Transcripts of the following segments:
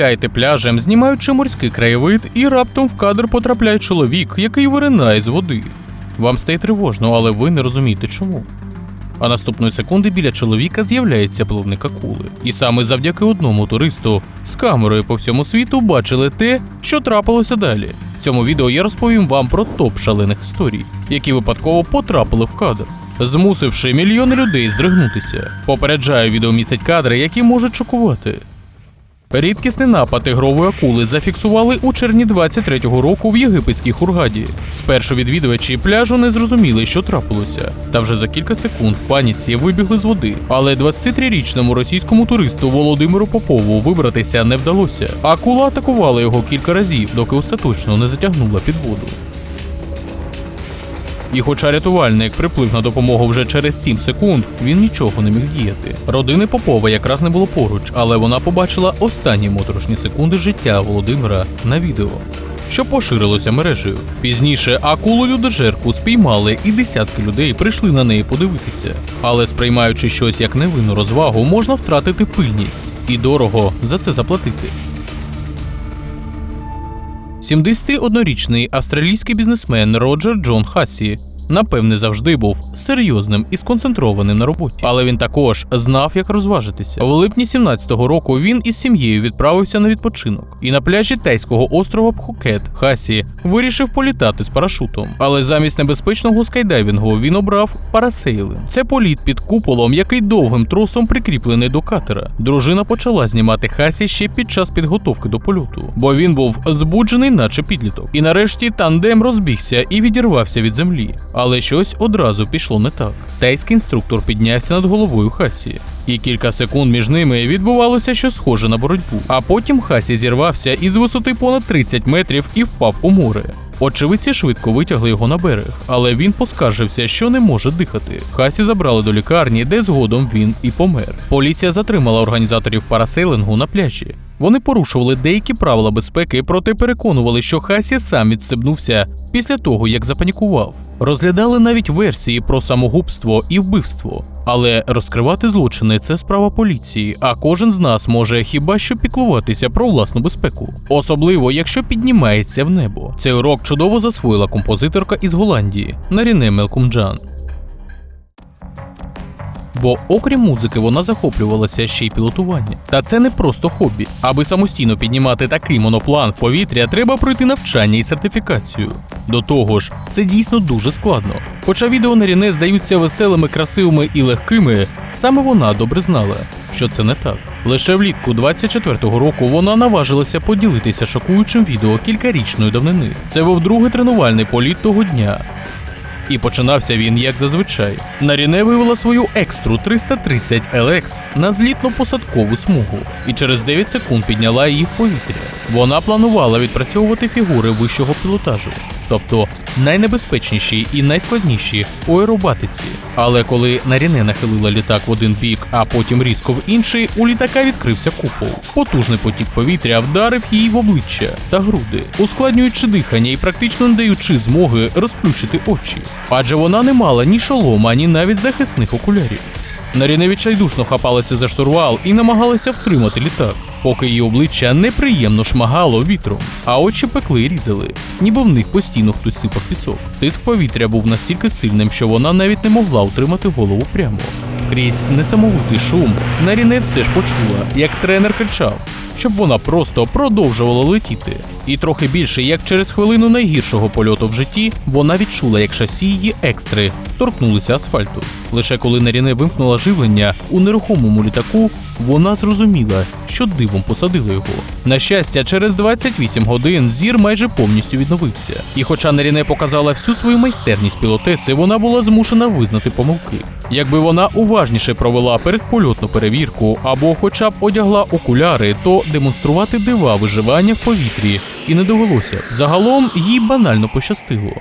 гуляєте пляжем, знімаючи морський краєвид, і раптом в кадр потрапляє чоловік, який виринає з води. Вам стає тривожно, але ви не розумієте чому. А наступної секунди біля чоловіка з'являється плавник акули. І саме завдяки одному туристу з камерою по всьому світу бачили те, що трапилося далі. В цьому відео я розповім вам про топ шалених історій, які випадково потрапили в кадр, змусивши мільйони людей здригнутися. Попереджаю, відео містить кадри, які можуть шокувати. Рідкісний напад тигрової акули зафіксували у червні 23-го року в єгипетській Хургаді. Спершу відвідувачі пляжу не зрозуміли, що трапилося, та вже за кілька секунд в паніці вибігли з води. Але 23-річному російському туристу Володимиру Попову вибратися не вдалося. Акула атакувала його кілька разів, доки остаточно не затягнула під воду. І хоча рятувальник приплив на допомогу вже через 7 секунд, він нічого не міг діяти. Родини Попова якраз не було поруч, але вона побачила останні моторошні секунди життя Володимира на відео. Що поширилося мережею. Пізніше акулу людожерку спіймали, і десятки людей прийшли на неї подивитися. Але сприймаючи щось як невинну розвагу, можна втратити пильність і дорого за це заплатити. 71-річний австралійський бізнесмен Роджер Джон Хассі напевне завжди був серйозним і сконцентрованим на роботі, але він також знав, як розважитися. В липні 17-го року він із сім'єю відправився на відпочинок. І на пляжі тайського острова Пхукет Хасі вирішив політати з парашутом. Але замість небезпечного скайдайвінгу він обрав парасейлинг. Це політ під куполом, який довгим тросом прикріплений до катера. Дружина почала знімати Хасі ще під час підготовки до польоту, бо він був збуджений, наче підліток. І нарешті тандем розбігся і відірвався від землі. Але щось одразу пішло не так. Тайський інструктор піднявся над головою Хасі, і кілька секунд між ними відбувалося щось схоже на боротьбу. А потім Хасі зірвався із висоти понад 30 метрів і впав у море. Очевидці швидко витягли його на берег, але він поскаржився, що не може дихати. Хасі забрали до лікарні, де згодом він і помер. Поліція затримала організаторів парасейлингу на пляжі. Вони порушували деякі правила безпеки, проте переконували, що Хасі сам відстебнувся після того, як запанікував. Розглядали навіть версії про самогубство і вбивство. Але розкривати злочини це справа поліції, а кожен з нас може хіба що піклуватися про власну безпеку, особливо якщо піднімається в небо. Цей урок чудово засвоїла композиторка із Голландії Наріне Мелкумджан. Бо окрім музики, вона захоплювалася ще й пілотуванням. Та це не просто хобі. Аби самостійно піднімати такий моноплан в повітря, треба пройти навчання і сертифікацію. До того ж, це дійсно дуже складно. Хоча відео на Ріне здаються веселими, красивими і легкими, саме вона добре знала, що це не так. Лише влітку 24-го року вона наважилася поділитися шокуючим відео кількарічної давнини. Це був другий тренувальний політ того дня. І починався він як зазвичай. Наріне вивела свою екстру 330 LX на злітно-посадкову смугу і через 9 секунд підняла її в повітря. Вона планувала відпрацьовувати фігури вищого пілотажу, тобто найнебезпечніші і найскладніші у аеробатиці. Але коли Наріне нахилила літак в один бік, а потім різко в інший, у літака відкрився купол. Потужний потік повітря вдарив їй в обличчя та груди, ускладнюючи дихання і практично не даючи змоги розплющити очі. Адже вона не мала ні шолома, ні навіть захисних окулярів. Наріне відчайдушно хапалася за штурвал і намагалася втримати літак, поки її обличчя неприємно шмагало вітром, а очі пекли і різали, ніби в них постійно хтось сипав пісок. Тиск повітря був настільки сильним, що вона навіть не могла утримати голову прямо. Крізь несамовитий шум Наріне все ж почула, як тренер кричав, щоб вона просто продовжувала летіти. І трохи більше, як через хвилину найгіршого польоту в житті, вона відчула, як шасі її екстри торкнулися асфальту. Лише коли Наріне вимкнула живлення у нерухомому літаку, вона зрозуміла, що дивом посадили його. На щастя, через 28 годин зір майже повністю відновився. І хоча Наріне показала всю свою майстерність пілотеси, вона була змушена визнати помилки. Якби вона уважніше провела передпольотну перевірку або хоча б одягла окуляри, то демонструвати дива виживання в повітрі і не довелося. Загалом їй банально пощастило.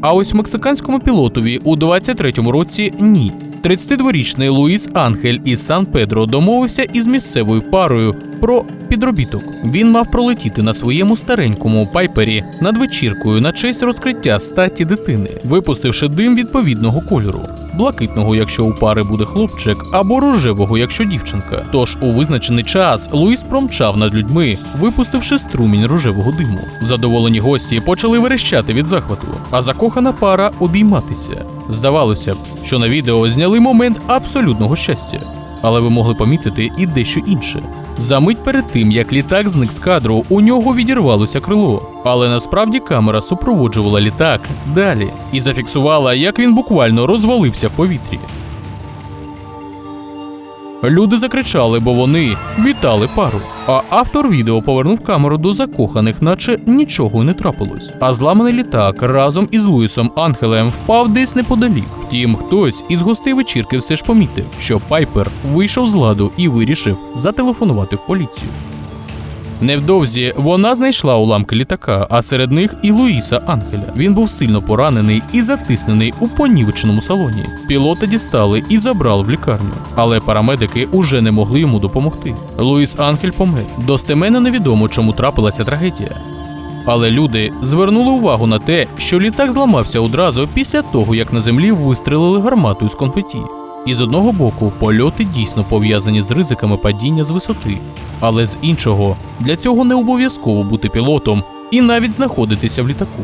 А ось мексиканському пілотові у 23-му році ні. 32-річний Луїс Ангель із Сан Педро домовився із місцевою парою про підробіток. Він мав пролетіти на своєму старенькому пайпері над вечіркою на честь розкриття статі дитини, випустивши дим відповідного кольору. Блакитного, якщо у пари буде хлопчик, або рожевого, якщо дівчинка. Тож у визначений час Луїс промчав над людьми, випустивши струмінь рожевого диму. Задоволені гості почали верещати від захвату, а закохана пара обійматися. Здавалося б, що на відео зняли момент абсолютного щастя, але ви могли помітити і дещо інше. За мить перед тим, як літак зник з кадру, у нього відірвалося крило. Але насправді камера супроводжувала літак далі і зафіксувала, як він буквально розвалився в повітрі. Люди закричали, бо вони вітали пару. А автор відео повернув камеру до закоханих, наче нічого не трапилось. А зламаний літак разом із Луїсом Ангелем впав десь неподалік. Втім, хтось із гостей вечірки все ж помітив, що Пайпер вийшов з ладу і вирішив зателефонувати в поліцію. Невдовзі вона знайшла уламки літака, а серед них і Луїса Ангеля. Він був сильно поранений і затиснений у понівеченому салоні. Пілота дістали і забрали в лікарню, але парамедики уже не могли йому допомогти. Луїс Ангель помер. Достеменно невідомо, чому трапилася трагедія. Але люди звернули увагу на те, що літак зламався одразу після того, як на землі вистрелили гарматою з конфеті. І з одного боку, польоти дійсно пов'язані з ризиками падіння з висоти, але з іншого, для цього не обов'язково бути пілотом і навіть знаходитися в літаку.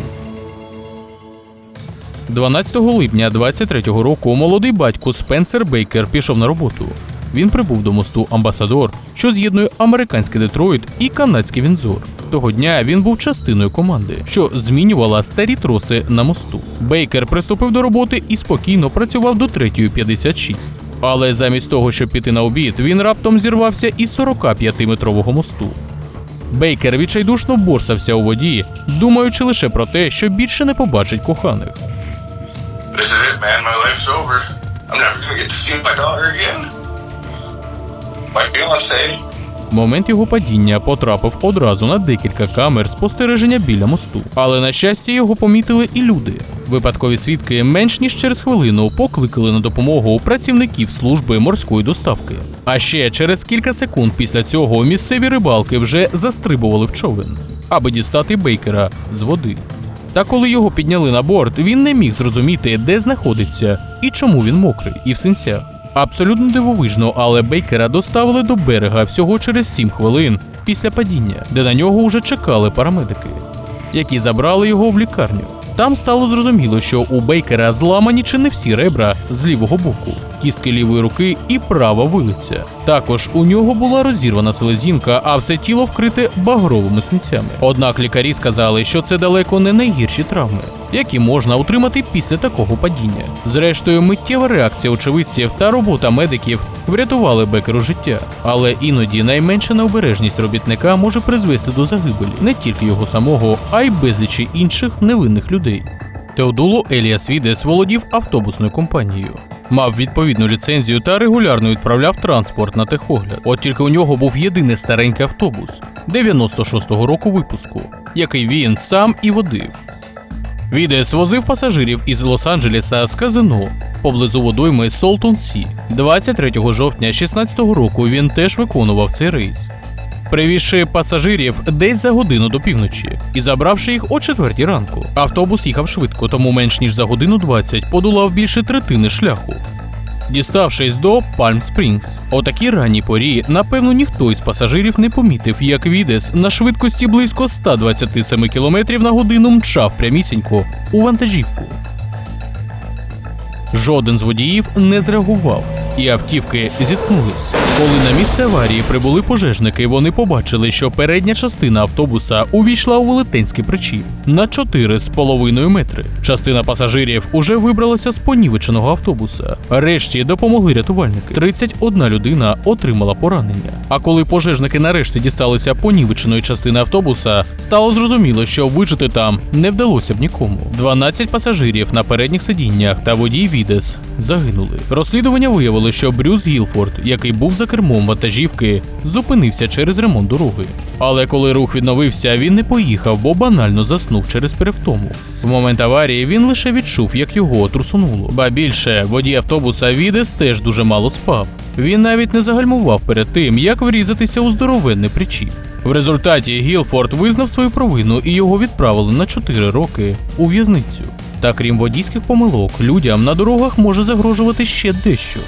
12 липня 23-го року молодий батько Спенсер Бейкер пішов на роботу. Він прибув до мосту Амбасадор, що з'єднує американський Детройт і канадський Вінзор. Того дня він був частиною команди, що змінювала старі троси на мосту. Бейкер приступив до роботи і спокійно працював до 3.56. Але замість того, щоб піти на обід, він раптом зірвався із 45-метрового мосту. Бейкер відчайдушно борсався у воді, думаючи лише про те, що більше не побачить коханих. It, Момент його падіння потрапив одразу на декілька камер спостереження біля мосту. Але на щастя його помітили і люди. Випадкові свідки менш ніж через хвилину покликали на допомогу працівників служби морської доставки. А ще через кілька секунд після цього місцеві рибалки вже застрибували в човен, аби дістати бейкера з води. Та коли його підняли на борт, він не міг зрозуміти, де знаходиться і чому він мокрий і в синцях. Абсолютно дивовижно, але Бейкера доставили до берега всього через 7 хвилин після падіння, де на нього вже чекали парамедики, які забрали його в лікарню. Там стало зрозуміло, що у Бейкера зламані чи не всі ребра з лівого боку, кістки лівої руки і права вилиця. Також у нього була розірвана селезінка, а все тіло вкрите багровими синцями. Однак лікарі сказали, що це далеко не найгірші травми, які можна отримати після такого падіння. Зрештою, миттєва реакція очевидців та робота медиків врятували Бекеру життя, але іноді найменша необережність робітника може призвести до загибелі не тільки його самого, а й безлічі інших невинних людей. Теодуло Еліас Відес володів автобусною компанією. Мав відповідну ліцензію та регулярно відправляв транспорт на техогляд. От тільки у нього був єдиний старенький автобус 96-го року випуску, який він сам і водив. Відес возив пасажирів із Лос-Анджелеса з казино поблизу водойми Солтон Сі. 23 жовтня 16-го року він теж виконував цей рейс. Привізши пасажирів десь за годину до півночі і забравши їх о четвертій ранку. Автобус їхав швидко, тому менш ніж за годину 20 подолав більше третини шляху. Діставшись до Пальм Спрінгс, о такій ранній порі, напевно, ніхто із пасажирів не помітив, як Відес на швидкості близько 127 км на годину мчав прямісінько у вантажівку. Жоден з водіїв не зреагував, і автівки зіткнулись. Коли на місце аварії прибули пожежники, вони побачили, що передня частина автобуса увійшла у велетенський причіп на 4,5 метри. Частина пасажирів уже вибралася з понівеченого автобуса. Решті допомогли рятувальники. 31 людина отримала поранення. А коли пожежники нарешті дісталися понівеченої частини автобуса, стало зрозуміло, що вижити там не вдалося б нікому. 12 пасажирів на передніх сидіннях та водій Відес загинули. Розслідування виявило, що Брюс Гілфорд, який був за кермом вантажівки, зупинився через ремонт дороги. Але коли рух відновився, він не поїхав, бо банально заснув через перевтому. В момент аварії він лише відчув, як його трусунуло. Ба більше, водій автобуса Відес теж дуже мало спав. Він навіть не загальмував перед тим, як врізатися у здоровенний причіп. В результаті Гілфорд визнав свою провину і його відправили на 4 роки у в'язницю. Та крім водійських помилок, людям на дорогах може загрожувати ще дещо.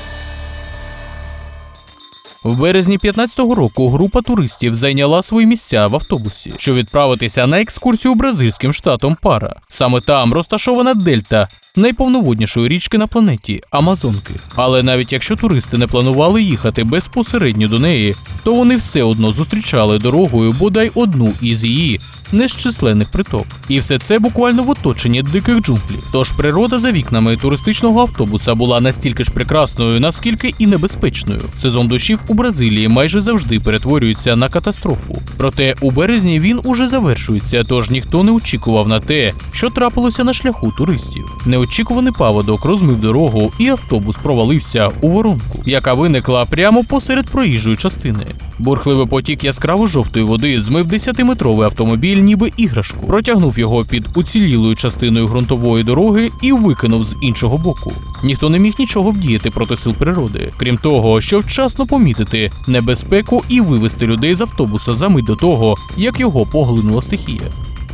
В березні 15-го року група туристів зайняла свої місця в автобусі, щоб відправитися на екскурсію бразильським штатом Пара. Саме там розташована дельта найповноводнішої річки на планеті Амазонки. Але навіть якщо туристи не планували їхати безпосередньо до неї, то вони все одно зустрічали дорогою бодай одну із її незчисленних приток. І все це буквально в оточенні диких джунглів. Тож природа за вікнами туристичного автобуса була настільки ж прекрасною, наскільки і небезпечною. Сезон дощів у Бразилії майже завжди перетворюється на катастрофу. Проте у березні він уже завершується, тож ніхто не очікував на те, що трапилося на шляху туристів. Неочікуваний паводок розмив дорогу, і автобус провалився у воронку, яка виникла прямо посеред проїжджої частини. Бурхливий потік яскраво жовтої води змив 10-метровий автомобіль, ніби іграшку, протягнув його під уцілілою частиною ґрунтової дороги і викинув з іншого боку. Ніхто не міг нічого вдіяти проти сил природи, крім того, що вчасно помітити небезпеку і вивести людей з автобуса за мить до того, як його поглинула стихія.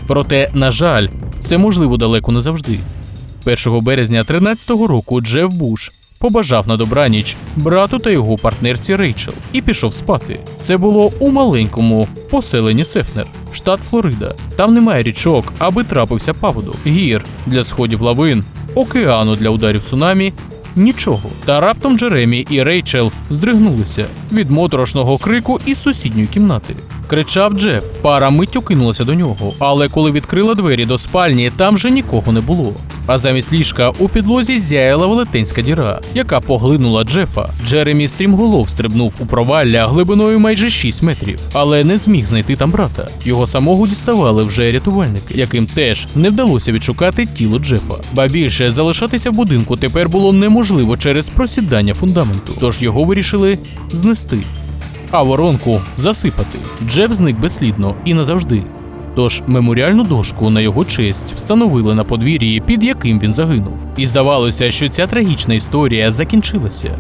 Проте, на жаль, це можливо далеко не завжди. 1 березня 13-го року Джеф Буш побажав на добраніч брату та його партнерці Рейчел і пішов спати. Це було у маленькому поселенні Сефнер, штат Флорида. Там немає річок, аби трапився паводок, гір для сходів лавин, океану для ударів цунамі. Нічого. Та раптом Джеремі і Рейчел здригнулися від моторошного крику із сусідньої кімнати. Кричав Джеф. Пара миттю кинулася до нього, але коли відкрила двері до спальні, там вже нікого не було. А замість ліжка у підлозі зяяла велетенська діра, яка поглинула Джефа. Джеремі стрімголов стрибнув у провалля глибиною майже 6 метрів, але не зміг знайти там брата. Його самого діставали вже рятувальники, яким теж не вдалося відшукати тіло Джефа. Ба більше залишатися в будинку тепер було неможливо через просідання фундаменту, тож його вирішили знести а воронку засипати. Джеф зник безслідно і назавжди. Тож меморіальну дошку на його честь встановили на подвір'ї, під яким він загинув. І здавалося, що ця трагічна історія закінчилася.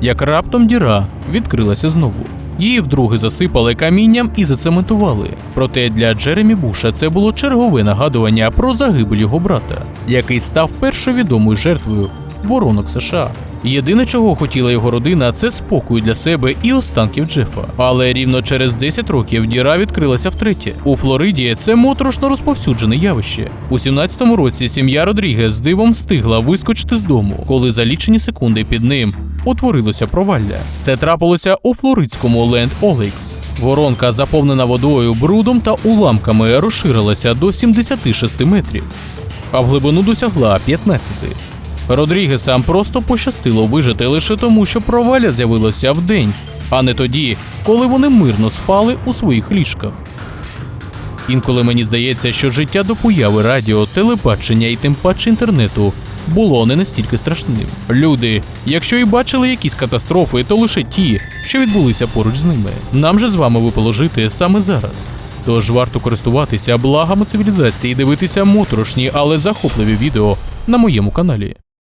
Як раптом діра відкрилася знову. Її вдруге засипали камінням і зацементували. Проте для Джеремі Буша це було чергове нагадування про загибель його брата, який став першою відомою жертвою воронок США. Єдине, чого хотіла його родина, це спокою для себе і останків Джефа. Але рівно через 10 років діра відкрилася втретє. У Флориді це моторошно розповсюджене явище. У 17-му році сім'я Родрігес з дивом встигла вискочити з дому, коли за лічені секунди під ним утворилося провалля. Це трапилося у флоридському Ленд Олекс. Воронка, заповнена водою, брудом та уламками, розширилася до 76 метрів, а в глибину досягла 15. Родрігесам просто пощастило вижити лише тому, що провалля з'явилося вдень, а не тоді, коли вони мирно спали у своїх ліжках. Інколи мені здається, що життя до появи радіо, телебачення і тим паче інтернету було не настільки страшним. Люди, якщо і бачили якісь катастрофи, то лише ті, що відбулися поруч з ними. Нам же з вами випало жити саме зараз. Тож варто користуватися благами цивілізації і дивитися моторошні, але захопливі відео на моєму каналі.